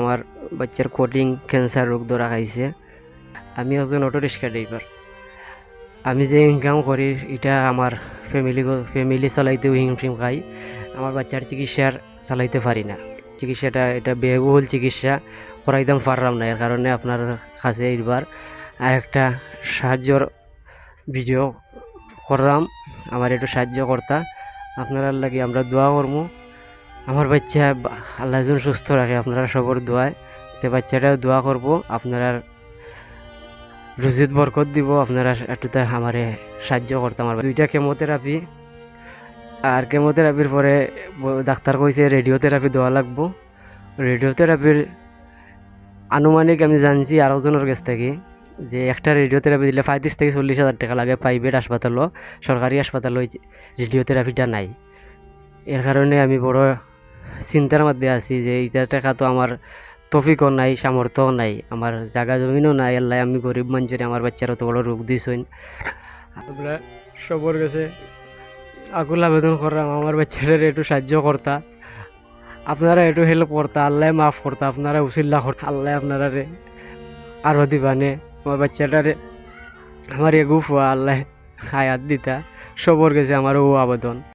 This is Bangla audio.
আমার বাচ্চার কোডিং ক্যান্সার রোগ ধরা খাইছে। আমি একজন অটো রিক্সা ড্রাইভার আমি যে ইনকাম করি, এটা আমার ফ্যামিলি ফ্যামিলি চালাইতেও হিমশিম খাই। আমার বাচ্চার চিকিৎসার চালাইতে পারি না। চিকিৎসাটা, এটা ব্যয়বহুল চিকিৎসা, করাইতাম পারলাম না। এর কারণে আপনার কাছে এইবার আর একটা সাহায্যর ভিডিও করলাম। আমার একটু সাহায্য করতা আপনারা লাগি আমরা দোয়া করব আমার বাচ্চা, আল্লাহ যেন সুস্থ রাখে, আপনারা সবর দোয়ায়। তে বাচ্চাটাও দোয়া করব, আপনারা রুজিত বরকত দিব, আপনারা একটু তাই আমারে সাহায্য করতাম আমার দুইটা কেমোথেরাপি, আর কেমোথেরাপির পরে ডাক্তার কইছে, রেডিওথেরাপি দেওয়া লাগবো। রেডিওথেরাপির আনুমানিক আমি জানছি আরেকজনের কাছ থেকে, যে একটা রেডিওথেরাপি দিলে পঁয়ত্রিশ থেকে চল্লিশ হাজার টাকা লাগে প্রাইভেট হাসপাতালও, সরকারি হাসপাতালও রেডিওথেরাপিটা নাই। এর কারণে আমি বড় চিন্তার মধ্যে আছি যে এইটা টাকা তো আমার তফিকও নাই, সামর্থ্যও নাই, আমার জায়গা জমিনও নাই, আল্লাহ আমি গরিব মানুষের আমার বাচ্চার অত বড় রোগ দিছইন আমরা সবর কাছে আকুল আবেদন করলাম, আমার বাচ্চাদের একটু সাহায্য করতা। আপনারা একটু হেল্প করতা, আল্লাহ মাফ করতা, আপনারা উচিল্লা করতা, আল্লাহ আপনারা রে আরও দিবানে। আমার বাচ্চাটারে আমার এগু ফুয়া, আল্লাহ হায়াত দিতা। সবর কাছে আমার ও আবেদন।